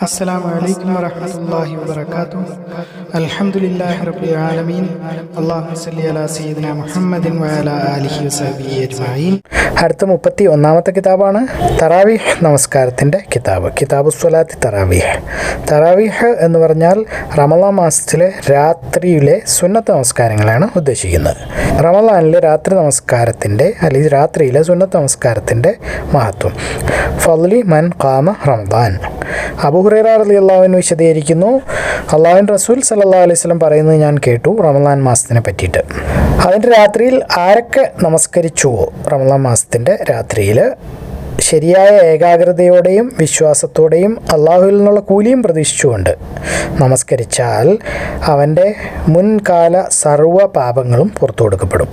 السلام عليكم ورحمة الله وبركاته الحمد لله رب العالمين اللهم صل على سيدنا محمد وعلى آله وصحبه أجمعين അടുത്ത മുപ്പത്തി ഒന്നാമത്തെ കിതാബാണ് തറാവീഹ് നമസ്കാരത്തിൻ്റെ കിതാബ് കിതാബ് സ്വലാത്തി തറാവീഹ് തറാവീഹ് എന്ന് പറഞ്ഞാൽ റമലാ മാസത്തിലെ രാത്രിയിലെ സുന്നത്ത് നമസ്കാരങ്ങളാണ് ഉദ്ദേശിക്കുന്നത് റമലാനിലെ രാത്രി നമസ്കാരത്തിൻ്റെ അല്ലെങ്കിൽ രാത്രിയിലെ സുന്നത്ത് നമസ്കാരത്തിൻ്റെ മഹത്വം ഫലി മൻ കാമ റമദാൻ അബുഹുറൈറ വിശദീകരിക്കുന്നു. അള്ളാഹുൻ റസൂൽ സല്ലാ അലൈഹി സ്വലം പറയുന്നത് ഞാൻ കേട്ടു റമദാൻ മാസത്തിനെ പറ്റിയിട്ട്. അതിന്റെ രാത്രിയിൽ ആരൊക്കെ നമസ്കരിച്ചുവോ റമദാൻ മാസത്തിന്റെ രാത്രിയിൽ ശരിയായ ഏകാഗ്രതയോടെയും വിശ്വാസത്തോടെയും അള്ളാഹുവിൽ നിന്നുള്ള കൂലിയും പ്രതീക്ഷിച്ചുകൊണ്ട് നമസ്കരിച്ചാൽ അവന്റെ മുൻകാല സർവ പാപങ്ങളും പുറത്തു കൊടുക്കപ്പെടും.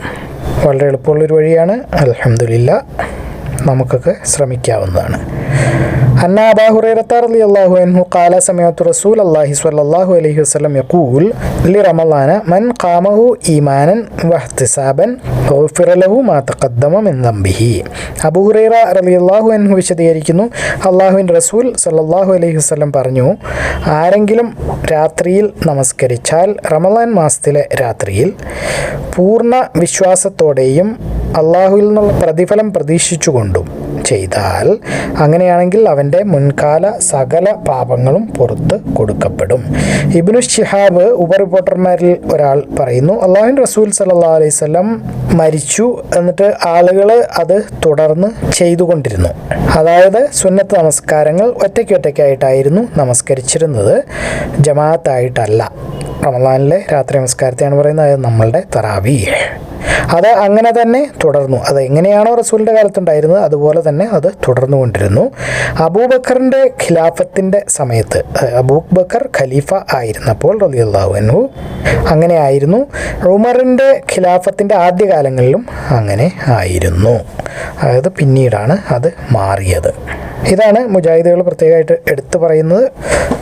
വളരെ എളുപ്പമുള്ളൊരു വഴിയാണ്. അലഹമില്ല നമുക്കൊക്കെ ശ്രമിക്കാവുന്നതാണ്. أن أبا هريرة رضي الله عنه قال سمعت رسول الله صلى الله عليه وسلم يقول لرمضان من قامه إيمانا واحتسابا غفر له ما تقدم من ذنبه അബു ഹുറൈറ റളിയല്ലാഹു അൻഹു വിശദീകരിക്കുന്നു അള്ളാഹുവിൻ റസൂൽ സല്ലല്ലാഹു അലൈഹി വസല്ലം പറഞ്ഞു ആരെങ്കിലും രാത്രിയിൽ നമസ്കരിച്ചാൽ റമദാൻ മാസത്തിലെ രാത്രിയിൽ പൂർണ്ണ വിശ്വാസത്തോടെയും അള്ളാഹുവിൽ നിന്നുള്ള പ്രതിഫലം പ്രതീക്ഷിച്ചുകൊണ്ടും ചെയ്താൽ അങ്ങനെയാണെങ്കിൽ അവന്റെ മുൻകാല സകല പാപങ്ങളും പുറത്ത് കൊടുക്കപ്പെടും. ഇബിനു ഷിഹാബ് ഉപറിപ്പോർട്ടർമാരിൽ ഒരാൾ പറയുന്നു അള്ളാഹുൻ റസൂൽ സല്ലാ അലൈഹി സ്വലം മരിച്ചു എന്നിട്ട് ആളുകൾ അത് തുടർന്ന് ചെയ്തുകൊണ്ടിരുന്നു. അതായത് സുന്നത്ത് നമസ്കാരങ്ങൾ ഒറ്റയ്ക്കൊറ്റയ്ക്കായിട്ടായിരുന്നു നമസ്കരിച്ചിരുന്നത്. ജമാഅത്തായിട്ടല്ല. റമദാനിലെ രാത്രി നമസ്കാരത്തെയാണ് പറയുന്നത്. അത് നമ്മളുടെ തറാവി അത് അങ്ങനെ തന്നെ തുടർന്നു. അത് എങ്ങനെയാണോ റസൂലിന്റെ കാലത്തുണ്ടായിരുന്നത് അതുപോലെ തന്നെ അത് തുടർന്നു കൊണ്ടിരുന്നു അബൂബക്കറിന്റെ ഖിലാഫത്തിന്റെ സമയത്ത് അബൂബക്കർ ഖലീഫ ആയിരുന്നപ്പോൾ റലിയല്ലാഹു അങ്ങനെ ആയിരുന്നു ഉമറിന്റെ ഖിലാഫത്തിന്റെ ആദ്യകാലങ്ങളിലും അങ്ങനെ ആയിരുന്നു. അതായത് പിന്നീടാണ് അത് മാറിയത്. ഇതാണ് മുജാഹിദുകൾ പ്രത്യേകമായിട്ട് എടുത്തു പറയുന്നത്.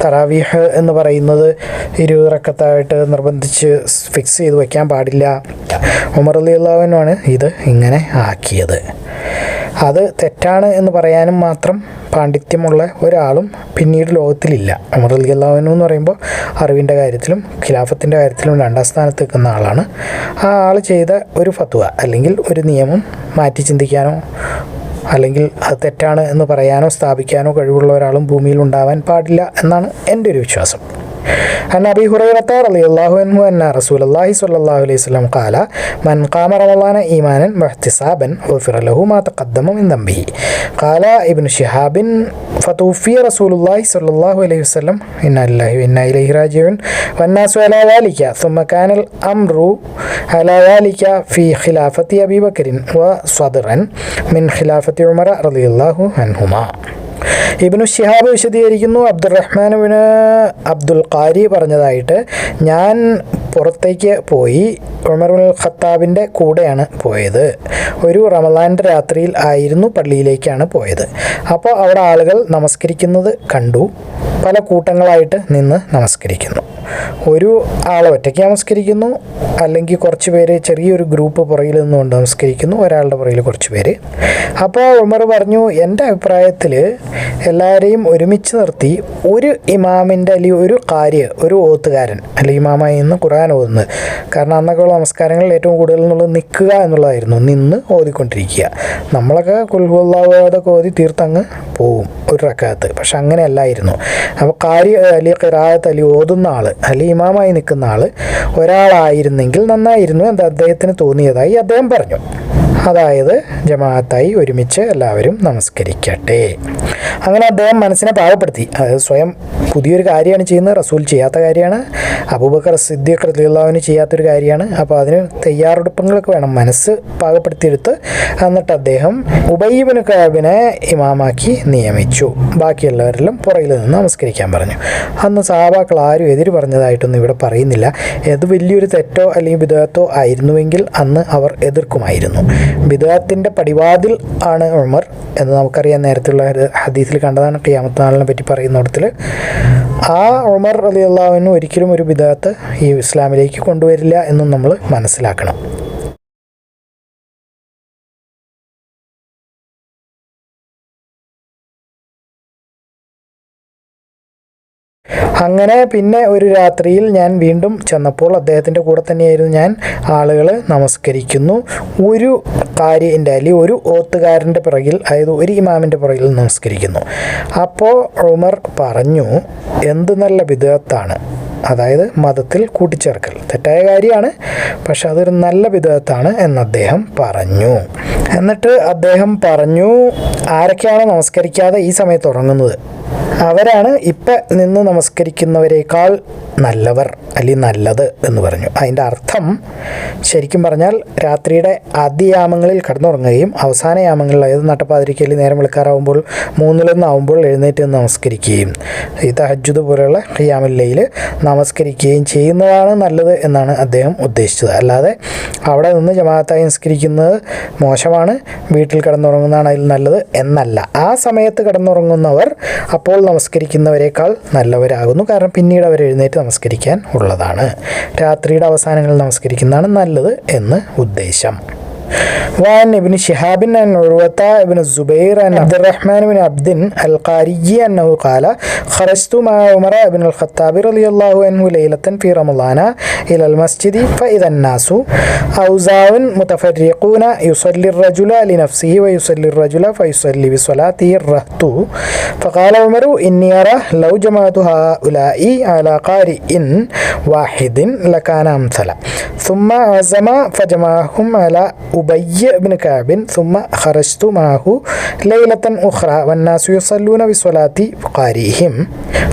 തറാവീഹ് എന്ന് പറയുന്നത് ഇരുപത് റക്കത്തായിട്ട് നിർബന്ധിച്ച് ഫിക്സ് ചെയ്ത് വയ്ക്കാൻ പാടില്ല. ഉമർ അലി അള്ളാഹുവിനുമാണ് ഇത് ഇങ്ങനെ ആക്കിയത്. അത് തെറ്റാണ് എന്ന് പറയാനും മാത്രം പാണ്ഡിത്യമുള്ള ഒരാളും പിന്നീട് ലോകത്തിലില്ല. ഉമർ അലി അള്ളാഹുനു എന്ന് പറയുമ്പോൾ അറിവിന്റെ കാര്യത്തിലും ഖിലാഫത്തിന്റെ കാര്യത്തിലും രണ്ടാം സ്ഥാനത്ത് നിൽക്കുന്ന ആളാണ്. ആ ആൾ ചെയ്ത ഒരു ഫത്വ അല്ലെങ്കിൽ ഒരു നിയമം മാറ്റി ചിന്തിക്കാനോ അല്ലെങ്കിൽ അത് തെറ്റാണ് എന്ന് പറയാനോ സ്ഥാപിക്കാനോ കഴിവുള്ള ഒരാളും ഭൂമിയിൽ ഉണ്ടാവാൻ പാടില്ല എന്നാണ് എന്റെ ഒരു വിശ്വാസം. عن أبي هريرة رضي الله عنه أن رسول الله صلى الله عليه وسلم قال من قام رمضان إيمانا واحتسابا غفر له ما تقدم من ذنبه. قال ابن شهاب فتوفي رسول الله صلى الله عليه وسلم. إنا لله وإنا إليه راجعون. والناس على ذلك ثم كان الأمر على ذلك في خلافة أبي بكر وصدرا من خلافة عمر رضي الله عنهما. ഇബിനു ഷിഹാബ് വിശദീകരിക്കുന്നു അബ്ദുറഹ്മാനുവിന് അബ്ദുൽ ഖാരി പറഞ്ഞതായിട്ട് ഞാൻ പുറത്തേക്ക് പോയി ഉമറുൽ ഖത്താബിന്റെ കൂടെയാണ് പോയത്. ഒരു റമദാന്റെ രാത്രിയിൽ ആയിരുന്നു പള്ളിയിലേക്കാണ് പോയത്. അപ്പോൾ അവിടെ ആളുകൾ നമസ്കരിക്കുന്നത് കണ്ടു. പല കൂട്ടങ്ങളായിട്ട് നിന്ന് നമസ്കരിക്കുന്നു. ഒരു ആൾ ഒറ്റയ്ക്ക് നമസ്കരിക്കുന്നു അല്ലെങ്കിൽ കുറച്ച് പേര് ചെറിയൊരു ഗ്രൂപ്പ് പുറകിൽ നിന്നുകൊണ്ട് നമസ്കരിക്കുന്നു ഒരാളുടെ പുറകിൽ കുറച്ച് പേര്. അപ്പോൾ ഉമർ പറഞ്ഞു എന്റെ അഭിപ്രായത്തിൽ എല്ലാവരെയും ഒരുമിച്ച് നിർത്തി ഒരു ഇമാമിന്റെ അല്ലെങ്കിൽ ഒരു കാര്യ ഒരു ഓത്തുകാരൻ അല്ലെങ്കിൽ ഇമാമായി നിന്ന് ഖുർആൻ ഓതുന്നത്. കാരണം അന്നൊക്കെയുള്ള നമസ്കാരങ്ങളിൽ ഏറ്റവും കൂടുതൽ എന്നുള്ളത് നിൽക്കുക എന്നുള്ളതായിരുന്നു. നിന്ന് ഓതിക്കൊണ്ടിരിക്കുക. നമ്മളൊക്കെ കുൽഹുല്ലാവതൊക്കെ ഓതി തീർത്തങ്ങ് പോവും ഒരു റക്കാത്ത്. പക്ഷെ അങ്ങനെയല്ലായിരുന്നു. അപ്പോൾ കാര്യ അല്ലെങ്കിൽ ഖിറാത്ത് അല്ലെങ്കിൽ ഓതുന്ന ആൾ അല്ലെങ്കിൽ ഇമാമായി നിൽക്കുന്ന ആൾ ഒരാളായിരുന്നെങ്കിൽ നന്നായിരുന്നു എന്ന് അദ്ദേഹത്തിന് തോന്നിയതായി അദ്ദേഹം പറഞ്ഞു. അതായത് ജമാഅത്തായി ഒരുമിച്ച് എല്ലാവരും നമസ്കരിക്കട്ടെ. അങ്ങനെ അദ്ദേഹം മനസ്സിനെ പാകപ്പെടുത്തി അതായത് സ്വയം പുതിയൊരു കാര്യമാണ് ചെയ്യുന്നത് റസൂൽ ചെയ്യാത്ത കാര്യമാണ് അബൂബക്കർ സിദ്ദീഖ് റലിയുള്ളവന് ചെയ്യാത്തൊരു കാര്യമാണ്. അപ്പോൾ അതിന് തയ്യാറെടുപ്പുകളൊക്കെ വേണം. മനസ്സ് പാകപ്പെടുത്തിയെടുത്ത് എന്നിട്ട് അദ്ദേഹം ഉബൈബിന് കാബിനെ ഇമാമാക്കി നിയമിച്ചു. ബാക്കിയുള്ളവരിലും പുറകിൽ നിന്ന് നമസ്കരിക്കാൻ പറഞ്ഞു. അന്ന് സഹാബാക്കൾ ആരും എതിര് പറഞ്ഞതായിട്ടൊന്നും ഇവിടെ പറയുന്നില്ല. ഏത് വലിയൊരു തെറ്റോ അല്ലെങ്കിൽ വിധേയത്തോ ആയിരുന്നുവെങ്കിൽ അന്ന് അവർ എതിർക്കുമായിരുന്നു. ബിദാത്തിന്റെ പടിവാതിൽ ആണ് ഉമർ എന്ന് നമുക്കറിയാം നേരത്തെയുള്ള ഹദീസിൽ കണ്ടതാണ് ഖിയാമത്ത് നാളിനെ പറ്റി പറയുന്നിടത്തിൽ ആ ഉമർ അലി അള്ളാഹുവിന് ഒരിക്കലും ഒരു ബിദാത്ത് ഈ ഇസ്ലാമിലേക്ക് കൊണ്ടുവരില്ല എന്നും നമ്മൾ മനസ്സിലാക്കണം. അങ്ങനെ പിന്നെ ഒരു രാത്രിയിൽ ഞാൻ വീണ്ടും ചെന്നപ്പോൾ അദ്ദേഹത്തിന്റെ കൂടെ തന്നെയായിരുന്നു ഞാൻ. ആളുകൾ നമസ്കരിക്കുന്നു. ഒരു കാര്യന്റെ അല്ലെങ്കിൽ ഒരു ഓത്തുകാരന്റെ പിറകിൽ അതായത് ഒരു ഇമാമിന്റെ പിറകിൽ നമസ്കരിക്കുന്നു. അപ്പോൾ ഉമർ പറഞ്ഞു എന്ത് നല്ല വിധത്താണ് അതായത് മതത്തിൽ കൂട്ടിച്ചേർക്കൽ. തെറ്റായ കാര്യമാണ് പക്ഷെ അതൊരു നല്ല വിധത്താണ് എന്ന് അദ്ദേഹം പറഞ്ഞു. എന്നിട്ട് അദ്ദേഹം പറഞ്ഞു ആരൊക്കെയാണോ നമസ്കരിക്കാതെ ഈ സമയത്ത് ഉറങ്ങുന്നത്? അവരാണ് ഇപ്പം നിന്ന് നമസ്കരിക്കുന്നവരെക്കാൾ നല്ലവർ അല്ലെങ്കിൽ നല്ലത് എന്ന് പറഞ്ഞു. അതിന്റെ അർത്ഥം ശരിക്കും പറഞ്ഞാൽ രാത്രിയുടെ ആദ്യയാമങ്ങളിൽ കടന്നുറങ്ങുകയും അവസാന യാമങ്ങളിൽ അതായത് നട്ടപ്പാതിരിക്കൽ നേരം വിളിക്കാറാവുമ്പോൾ മൂന്നിലൊന്നാവുമ്പോൾ എഴുന്നേറ്റ് നിന്ന് നമസ്കരിക്കുകയും ഈ തഹജുദ് പോലെയുള്ള ഖിയാമില്ലയിൽ നമസ്കരിക്കുകയും ചെയ്യുന്നതാണ് നല്ലത് എന്നാണ് അദ്ദേഹം ഉദ്ദേശിച്ചത്. അല്ലാതെ അവിടെ നിന്ന് ജമാഅത്തായി നമസ്കരിക്കുന്നത് മോശമാണ് വീട്ടിൽ കിടന്നുറങ്ങുന്നതാണ് അതിൽ നല്ലത് എന്നല്ല. ആ സമയത്ത് കിടന്നുറങ്ങുന്നവർ അപ്പോൾ നമസ്കരിക്കുന്നവരെക്കാൾ നല്ലവരാകുന്നു. കാരണം പിന്നീട് അവർ എഴുന്നേറ്റ് നമസ്കരിക്കാൻ ഉള്ളതാണ്. രാത്രിയുടെ അവസാനങ്ങളിൽ നമസ്കരിക്കുന്നതാണ് നല്ലത് എന്ന് ഉദ്ദേശം. وعن ابن شهاب عن عروة بن الزبير عن عبد الرحمن بن عبد القاري أنه قال خرجت مع عمر بن الخطاب رضي الله عنه ليلة في رمضان إلى المسجد فإذا الناس أوزاع متفرقون يصلي الرجل لنفسه ويصلي الرجل فيصلي بصلاته الرهط. فقال عمر إني أرى لو جمعت هؤلاء على قارئ واحد لكان أمثل. ثم عزم فجمعهم على أبي بن كعب ثم خرجت معه ليلة أخرى والناس يصلون بصلاة قارئهم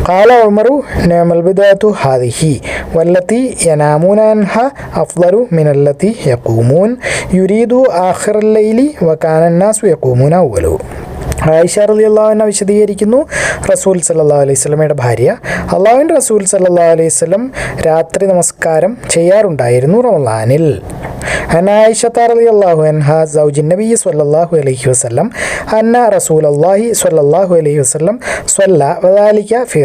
قال عمر نعم البدعة هذه والتي ينامون عنها أفضل من التي يقومون. يريد آخر الليل وكان الناس يقومون أوله. ആയിഷ റലി അള്ളാഹുവിനെ വിശദീകരിക്കുന്നു. റസൂൽ സല്ലാ അലൈഹി സ്വലമയുടെ ഭാര്യ. അള്ളാഹുവിൻ റസൂൽ സല്ലാ അലൈഹി സ്വലം രാത്രി നമസ്കാരം ചെയ്യാറുണ്ടായിരുന്നു റമലാനിൽ അലൈഹി അന്ന അലൈഹി സ്വല്ല ഫി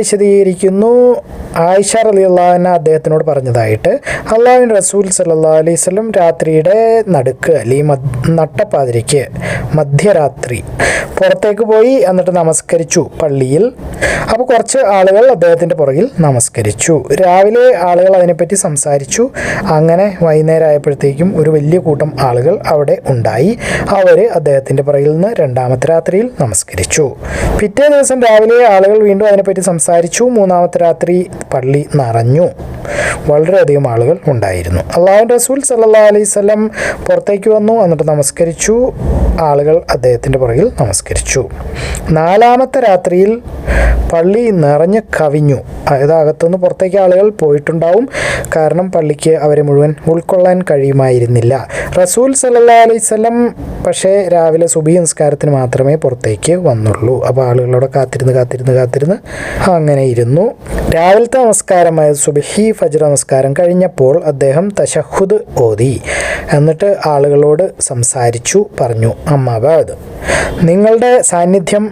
വിശദീകരിക്കുന്നു. ആയിഷ അലി അള്ളാഹുന അദ്ദേഹത്തിനോട് പറഞ്ഞതായിട്ട് അള്ളാഹുവിൻ റസൂൽ സല്ലാ അലൈഹി സ്വലം രാത്രിയുടെ നടുക്ക് അല്ലെങ്കിൽ നട്ടപ്പാതിരിക്ക് മധ്യരാത്രി. പുറത്തേക്ക് പോയി എന്നിട്ട് നമസ്കരിച്ചു പള്ളിയിൽ. അപ്പോൾ കുറച്ച് ആളുകൾ അദ്ദേഹത്തിന്റെ പുറകിൽ നമസ്കരിച്ചു. രാവിലെ ആളുകൾ അതിനെപ്പറ്റി സംസാരിച്ചു. അങ്ങനെ വൈകുന്നേരമായപ്പോഴത്തേക്കും ഒരു വലിയ കൂട്ടം ആളുകൾ അവിടെ ഉണ്ടായി. അവർ അദ്ദേഹത്തിന്റെ പുറകിൽ നിന്ന് രണ്ടാമത്തെ രാത്രിയിൽ നമസ്കരിച്ചു. പിറ്റേ ദിവസം രാവിലെ ആളുകൾ വീണ്ടും അതിനെപ്പറ്റി സംസാരിച്ചു. മൂന്നാമത്തെ രാത്രി പള്ളി നിറഞ്ഞു. വളരെയധികം ആളുകൾ ഉണ്ടായിരുന്നു. അള്ളാഹു റസൂൽ സല്ലാ അലൈഹി സ്വലം പുറത്തേക്ക് വന്നു എന്നിട്ട് നമസ്കരിച്ചു. ആളുകൾ അദ്ദേഹത്തിന്റെ പുറകിൽ നമസ്കരിച്ചു. നാലാമത്തെ രാത്രിയിൽ പള്ളി നിറഞ്ഞ് കവിഞ്ഞു. അതായത് അകത്തുനിന്ന് പുറത്തേക്ക് ആളുകൾ പോയിട്ടുണ്ടാവും. കാരണം പള്ളിക്ക് അവരെ മുഴുവൻ ഉൾക്കൊള്ളാൻ കഴിയുമായിരുന്നില്ല. റസൂൽ സല്ലാ അലൈഹി സ്വലം പക്ഷേ രാവിലെ സുബി സംസ്കാരത്തിന് മാത്രമേ പുറത്തേക്ക് വന്നുള്ളൂ. അപ്പോൾ ആളുകളോട് കാത്തിരുന്ന് കാത്തിരുന്ന് കാത്തിരുന്ന് അങ്ങനെ ഇരുന്നു. രാവിലത്തെ നമസ്കാരമായ സുബഹി ഫജർ നമസ്കാരം കഴിഞ്ഞപ്പോൾ അദ്ദേഹം തശഹുദ് ഓതി. എന്നിട്ട് ആളുകളോട് സംസാരിച്ചു പറഞ്ഞു അമ്മാബാദ് നിങ്ങളുടെ സാന്നിധ്യം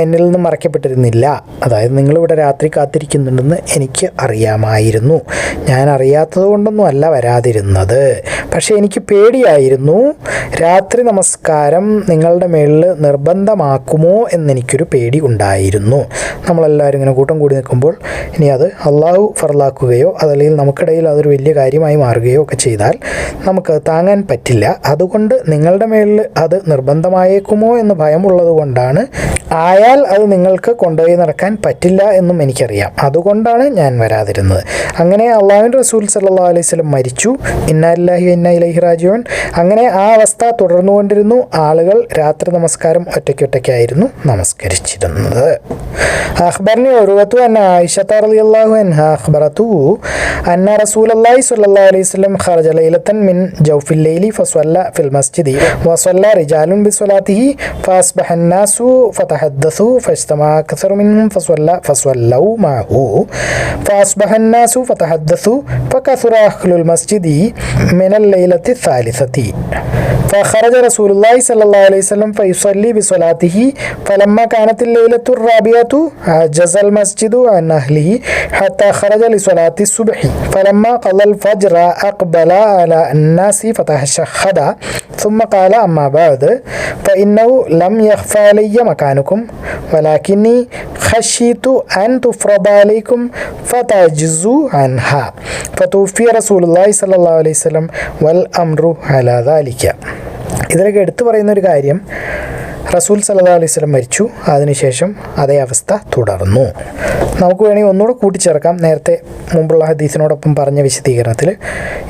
എന്നിൽ നിന്ന് മറയ്ക്കപ്പെട്ടിരുന്നില്ല. അതായത് നിങ്ങളിവിടെ രാത്രി കാത്തിരിക്കുന്നുണ്ടെന്ന് എനിക്ക് അറിയാമായിരുന്നു. ഞാൻ അറിയാത്തത് കൊണ്ടൊന്നും അല്ല വരാതിരുന്നത്. പക്ഷേ എനിക്ക് പേടിയായിരുന്നു. രാത്രി നമസ്കാരം നിങ്ങളുടെ മേളിൽ നിർബന്ധമാക്കുമോ എന്നെനിക്കൊരു പേടി ഉണ്ടായിരുന്നു. നമ്മളെല്ലാവരും ഇങ്ങനെ കൂട്ടം കൂടി നിൽക്കുമ്പോൾ ഇനി അത് അള്ളാഹു ഫറലാക്കുകയോ അതല്ലെങ്കിൽ നമുക്കിടയിൽ അതൊരു വലിയ കാര്യമായി മാറുകയോ ഒക്കെ ചെയ്താൽ നമുക്ക് താങ്ങാൻ പറ്റില്ല. അതുകൊണ്ട് നിങ്ങളുടെ മേളിൽ അത് നിർബന്ധമായേക്കുമോ എന്ന് ഭയമുള്ളത് കൊണ്ടാണ് ആയാൽ അത് നിങ്ങൾക്ക് കൊണ്ടുപോയി നടക്കാൻ പറ്റില്ല എന്നും എനിക്കറിയാം അതുകൊണ്ടാണ് ഞാൻ വരാതിരുന്നത് അങ്ങനെ അള്ളാഹുവിൻ റസൂൽ സല്ലാ അലൈഹി സ്വലം മരിച്ചു ഇന്നാലില്ലാഹി ഇന്ന ഇലഹി രാജുവൻ അങ്ങനെ ആ അവസ്ഥ തുടർന്നുകൊണ്ടിരുന്നു ആളുകൾ രാത്രി നമസ്കാരം ഒറ്റയ്ക്കൊറ്റയ്ക്കായിരുന്നു നമസ്കരിച്ചിരുന്നത് അഖ്ബറിനെ ഒരുവത്തു അന്ന ആയിഷത്ത റളിയല്ലാഹു അൻഹ അഖ്ബറത്തു അന്ന റസൂലല്ലാഹി സ്വല്ലല്ലാഹു അലൈഹി വസല്ലം ഖറജ ലൈലത്തൻ മിൻ ജൗഫിൽ ലൈലി ഫസ്വല്ല ഫിൽ മസ്ജിദി വസല്ല റിജാലുൻ ബിസ്വലാത്തിഹി فأصبح الناس فتحدثوا فاجتمع أكثر منهم فصلى فصلوا معه فأصبح الناس فتحدثوا فكثر أهل المسجد من الليلة الثالثة. فخرج رسول الله صلى الله عليه وسلم فيصلي بصلاته. فلما كانت الليلة الرابعة عجز المسجد عن أهله حتى خرج لصلاة الصبح. فلما قضى الفجر أقبل على الناس فتشهد. ثم قال أما بعد فإنه لم يخفى علي مكانكم ولكني خشيت أن تفرض عليكم فتعجزوا عنها. فتوفي رسول الله صلى الله عليه وسلم والأمر على ذلك. ഇതിലൊക്കെ എടുത്തു പറയുന്ന ഒരു കാര്യം റസൂൽ സല്ലാ അലൈഹി സ്വലം മരിച്ചു. അതിനുശേഷം അതേ അവസ്ഥ തുടർന്നു. നമുക്ക് വേണമെങ്കിൽ ഒന്നുകൂടെ കൂട്ടിച്ചേർക്കാം. നേരത്തെ മുമ്പുള്ള ഹദീസിനോടൊപ്പം പറഞ്ഞ വിശദീകരണത്തിൽ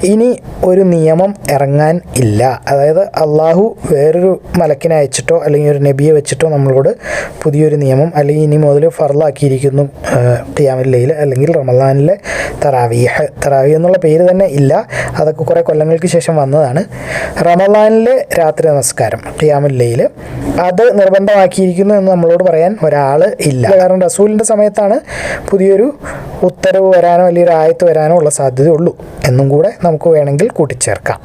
ഇനി ഒരു നിയമം ഇറങ്ങാൻ ഇല്ല. അതായത് അള്ളാഹു വേറൊരു മലക്കിനെ അയച്ചിട്ടോ അല്ലെങ്കിൽ ഒരു നബിയെ വെച്ചിട്ടോ നമ്മളോട് പുതിയൊരു നിയമം അല്ലെങ്കിൽ ഇനി മുതൽ ഫർലാക്കിയിരിക്കുന്നു ഖിയാമില്ലയിൽ അല്ലെങ്കിൽ റമദാനിലെ തറാവീഹ്. തറാവി എന്നുള്ള പേര് തന്നെ ഇല്ല. അതൊക്കെ കുറേ കൊല്ലങ്ങൾക്ക് ശേഷം വന്നതാണ്. റമദാനിലെ രാത്രി നമസ്കാരം ഖിയാമുല്ലയിൽ അത് നിർബന്ധമാക്കിയിരിക്കുന്നു എന്ന് നമ്മളോട് പറയാൻ ഒരാൾ ഇല്ല. കാരണം റസൂലിന്റെ സമയത്താണ് പുതിയൊരു ഉത്തരവ് വരാനോ അല്ലെങ്കിൽ ഒരു ആയത്ത് വരാനോ ഉള്ള സാധ്യതയുള്ളൂ. എന്നും കൂടെ നമുക്ക് വേണമെങ്കിൽ കൂട്ടിച്ചേർക്കാം.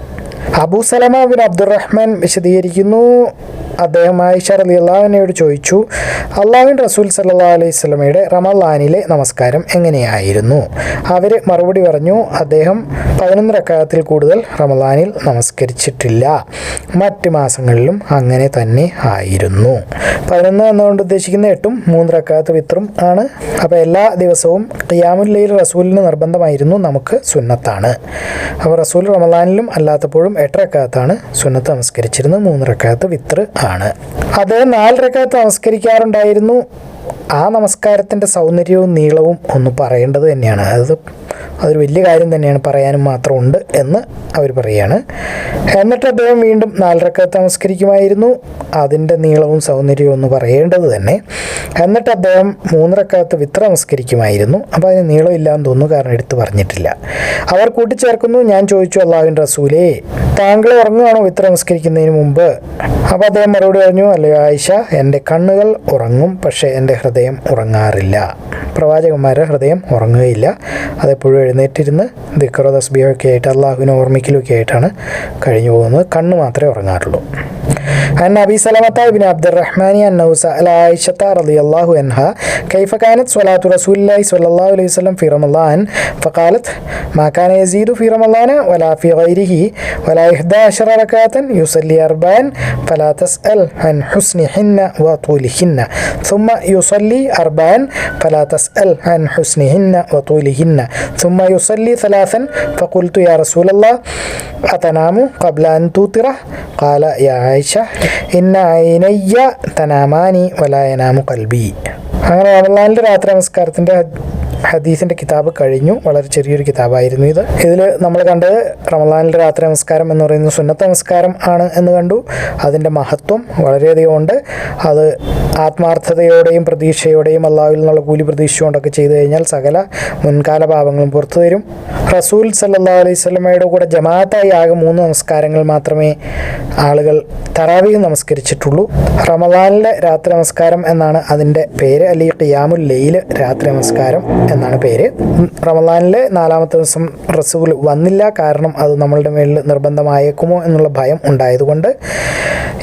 അബൂ സലമ ബിൻ അബ്ദുറഹ്മാൻ വിശദീകരിക്കുന്നു. അദ്ദേഹം ആയിഷ റലി അള്ളാഹുവിനോട് ചോദിച്ചു അള്ളാഹുവിൻ റസൂൽ സല്ലാ അലൈഹി സ്വലമയുടെ റമലാനിലെ നമസ്കാരം എങ്ങനെയായിരുന്നു? അവർ മറുപടി പറഞ്ഞു അദ്ദേഹം പതിനൊന്ന് റക്കായത്തിൽ കൂടുതൽ റമലാനിൽ നമസ്കരിച്ചിട്ടില്ല. മറ്റ് മാസങ്ങളിലും അങ്ങനെ തന്നെ ആയിരുന്നു. പതിനൊന്ന് എന്നുകൊണ്ട് ഉദ്ദേശിക്കുന്ന എട്ടും മൂന്ന് റക്കാത്ത് വിത്രും ആണ്. അപ്പോൾ എല്ലാ ദിവസവും ഖിയാമുല്ലയിൽ റസൂലിന് നിർബന്ധമായിരുന്നു നമുക്ക് സുന്നത്താണ്. അപ്പോൾ റസൂൽ റമലാനിലും അല്ലാത്തപ്പോഴും എട്ട് റക്കാത്താണ് സുന്നത്ത് നമസ്കരിച്ചിരുന്നത്. മൂന്ന് റക്കാത്ത് വിത്ര ആണ്. അത് നാല് റക്കാത്ത് നമസ്കരിക്കാറുണ്ടായിരുന്നു. ആ നമസ്കാരത്തിന്റെ സൗന്ദര്യവും നീളവും ഒന്ന് പറയേണ്ടത് തന്നെയാണ്. അത് അതൊരു വലിയ കാര്യം തന്നെയാണ് പറയാനും മാത്രമുണ്ട് എന്ന് അവർ പറയുകയാണ്. എന്നിട്ട് അദ്ദേഹം വീണ്ടും നാലരക്ക നമസ്കരിക്കുമായിരുന്നു അതിന്റെ നീളവും സൗന്ദര്യവും ഒന്ന് പറയേണ്ടത് തന്നെ. എന്നിട്ട് അദ്ദേഹം മൂന്നരക്കകത്ത് വിത്ര നമസ്കരിക്കുമായിരുന്നു അപ്പോൾ അതിന് നീളമില്ലാന്ന് തോന്നുന്നു കാരണം എടുത്ത് പറഞ്ഞിട്ടില്ല. അവർ കൂട്ടിച്ചേർക്കുന്നു ഞാൻ ചോദിച്ചു അള്ളാഹുവിൻ റസൂലേ താങ്കൾ ഉറങ്ങുകയാണോ വിത്ര നമസ്കരിക്കുന്നതിന് മുമ്പ്? അപ്പോൾ അദ്ദേഹം മറുപടി പറഞ്ഞു അല്ലയോ ആയിഷ എന്റെ കണ്ണുകൾ ഉറങ്ങും പക്ഷേ എന്റെ ഹൃദയം ഉറങ്ങാറില്ല. പ്രവാചകന്മാരുടെ ഹൃദയം ഉറങ്ങുകയില്ല. അതെപ്പോഴും എഴുന്നേറ്റിരുന്ന് ദിക്കറോ തസ്ബിയോ ഒക്കെ ആയിട്ട് അള്ളാഹുവിനെ ഓർമ്മിക്കലൊക്കെ ആയിട്ടാണ് കഴിഞ്ഞു പോകുന്നത് കണ്ണ് മാത്രമേ ഉറങ്ങാറുള്ളൂ عن أبي سلمة بن عبد الرحمن أنه سأل عائشة رضي الله عنها كيف كانت صلاة رسول الله صلى الله عليه وسلم في رمضان فقالت ما كان يزيد في رمضان ولا في غيره ولا إحدى عشر ركعة يصلي أربعا فلا تسأل عن حسنهن وطولهن ثم يصلي أربعا فلا تسأل عن حسنهن وطولهن ثم يصلي ثلاثا فقلت يا رسول الله أتنام قبل أن توتره قال يا عائشة إن عيني تنامان ولا ينام قلبي അങ്ങനെ റമലാനിലെ രാത്രി നമസ്കാരത്തിൻ്റെ ഹദീസിന്റെ കിതാബ് കഴിഞ്ഞു. വളരെ ചെറിയൊരു കിതാബായിരുന്നു ഇത്. ഇതിൽ നമ്മൾ കണ്ടത് റമലാനിലെ രാത്രി നമസ്കാരം എന്ന് പറയുന്നത് സുന്നത്ത് നമസ്കാരം ആണ് എന്ന് കണ്ടു. അതിന്റെ മഹത്വം വളരെയധികം ഉണ്ട്. അത് ആത്മാർത്ഥതയോടെയും പ്രതീക്ഷയോടെയും അള്ളാഹുവിൽ നിന്നുള്ള കൂലി പ്രതീക്ഷയോടൊക്കെ ചെയ്തു കഴിഞ്ഞാൽ സകല മുൻകാല പാപങ്ങളും പുറത്തു തരും റസൂൽ സല്ലാ അലൈഹി സ്വലമയുടെ കൂടെ ജമാഅത്തായി ആകെ മൂന്ന് നമസ്കാരങ്ങൾ മാത്രമേ ആളുകൾ തറാവിയും നമസ്കരിച്ചിട്ടുള്ളൂ. റമദാനിലെ രാത്രി നമസ്കാരം എന്നാണ് അതിന്റെ പേര്. അല്ലെങ്കിൽ ഖിയാമുൽ രാത്രി നമസ്കാരം എന്നാണ് പേര്. റമദാനിലെ നാലാമത്തെ ദിവസം റസൂൽ വന്നില്ല. കാരണം അത് നമ്മളുടെ മേലിൽ നിർബന്ധമായേക്കുമോ എന്നുള്ള ഭയം ഉണ്ടായതുകൊണ്ട്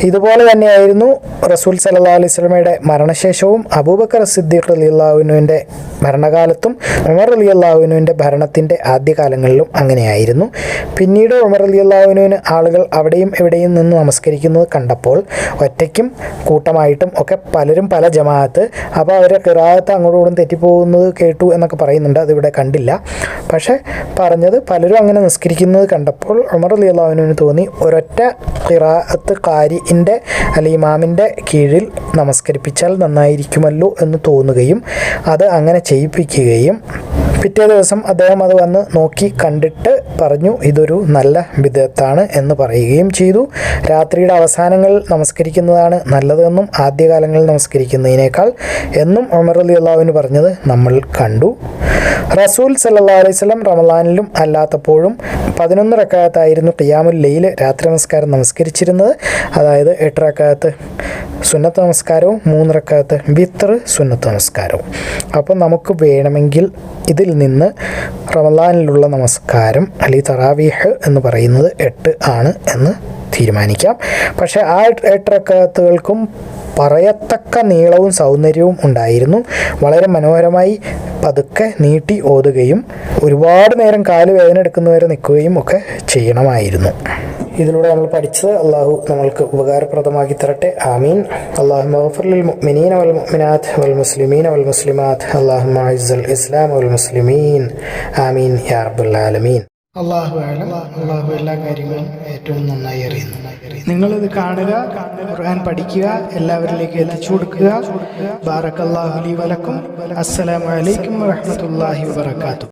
ഇതുപോലെ തന്നെയായിരുന്നു റസൂൽ സല്ലാ അലൈഹി സ്വലമയുടെ മരണശേഷവും അബൂബക്കർ സിദ്ദീഖ് അലി അള്ളാഹുവിനുവിന്റെ ഭരണകാലത്തും ഉമർ അലി അള്ളാഹുവിനുവിന്റെ ഭരണത്തിന്റെ ആദ്യകാലങ്ങളിലും അങ്ങനെയായിരുന്നു. പിന്നീട് ഉമർ അലി അള്ളാഹുവിനുവിന് ആളുകൾ അവിടെയും എവിടെയും നിന്ന് നമസ്കരിക്കുന്നത് കണ്ടപ്പോൾ ഒറ്റയ്ക്കും കൂട്ടമായിട്ടും ഒക്കെ പലരും പല ജമാഅത്ത് അപ്പോൾ അവരെ കിറാത്ത് അങ്ങോട്ടും തെറ്റിപ്പോകുന്നത് കേട്ടു എന്നൊക്കെ പറയുന്നുണ്ട്. അതിവിടെ കണ്ടില്ല. പക്ഷേ പറഞ്ഞത് പലരും അങ്ങനെ നിസ്കരിക്കുന്നത് കണ്ടപ്പോൾ ഉമർ അലി അള്ളാഹുനുവിന് തോന്നി ഒരൊറ്റ ഖിറാഅത്ത് കാരിന്റെ അല്ലെ ഇമാമിന്റെ കീഴിൽ നമസ്കരിപ്പിച്ചാൽ നന്നായിരിക്കുമല്ലോ എന്ന് തോന്നുകയും അത് അങ്ങനെ ചെയ്യിപ്പിക്കുകയും പിറ്റേ ദിവസം അദ്ദേഹം അത് വന്ന് നോക്കി കണ്ടിട്ട് പറഞ്ഞു ഇതൊരു നല്ല വിദഗ്ധാണ് എന്ന് പറയുകയും ചെയ്തു. രാത്രിയുടെ അവസാനങ്ങൾ നമസ്കരിക്കുന്നതാണ് നല്ലതെന്നും ആദ്യകാലങ്ങളിൽ നമസ്കരിക്കുന്നതിനേക്കാൾ എന്നും ഉമർ അലി അള്ളാഹുവിന് പറഞ്ഞത് നമ്മൾ കണ്ടു. റസൂൽ സല്ലാ അലൈഹി സ്വലം റമലാനിലും അല്ലാത്തപ്പോഴും പതിനൊന്ന് റക്കായത്തായിരുന്നു ഖിയാമുൽ ലൈൽ രാത്രി നമസ്കാരം നമസ്കരിച്ചിരുന്നത്. അതായത് എട്ട് റക്കായത്ത് സുന്നത്ത് നമസ്കാരവും മൂന്ന് റക്കായത്ത് വിത്ര സുന്നത്ത് നമസ്കാരവും. അപ്പോൾ നമുക്ക് വേണമെങ്കിൽ ഇതിൽ നിന്ന് റമലാനിലുള്ള നമസ്കാരം അല്ലെങ്കിൽ തറാവീഹ് എന്ന് പറയുന്നത് എട്ട് ആണ് എന്ന് തീരുമാനിക്കാം. പക്ഷേ ആ എട്ട് റക്കാത്തുകൾക്കും പറയത്തക്ക നീളവും സൗന്ദര്യവും ഉണ്ടായിരുന്നു. വളരെ മനോഹരമായി പതുക്കെ നീട്ടി ഓതുകയും ഒരുപാട് നേരം കാൽ വേദന എടുക്കുന്നവരെ നിൽക്കുകയും ഒക്കെ ചെയ്യണമായിരുന്നു. ഇതിലൂടെ നമ്മൾ പഠിച്ചത്. അള്ളാഹു നമ്മൾക്ക് ഉപകാരപ്രദമാക്കി തരട്ടെ. ആമീൻ. അള്ളാഹു മഗ്ഫിറിൽ മുഅ്മിനീന വൽ മുഅ്മിനാത്ത് വൽ മുസ്ലിമീന വൽ മുസ്ലിമാത്ത്. അള്ളാഹു ഇസ്ലാം വൽ മുസ്ലിമീൻ. ആമീൻ. യാ ആലമീൻ. അള്ളാഹു എല്ലാ കാര്യങ്ങളും ഏറ്റവും നന്നായി അറിയുന്നു. നിങ്ങളിത് കാണുക ഖുർആൻ പഠിക്കുക എല്ലാവരിലേക്ക് എത്തിച്ചു കൊടുക്കുക. ബാറക്കല്ലാഹു ലി വലക്കും. അസ്സലാമലൈക്കും വാഹമത്തല്ലാഹി വാത്തു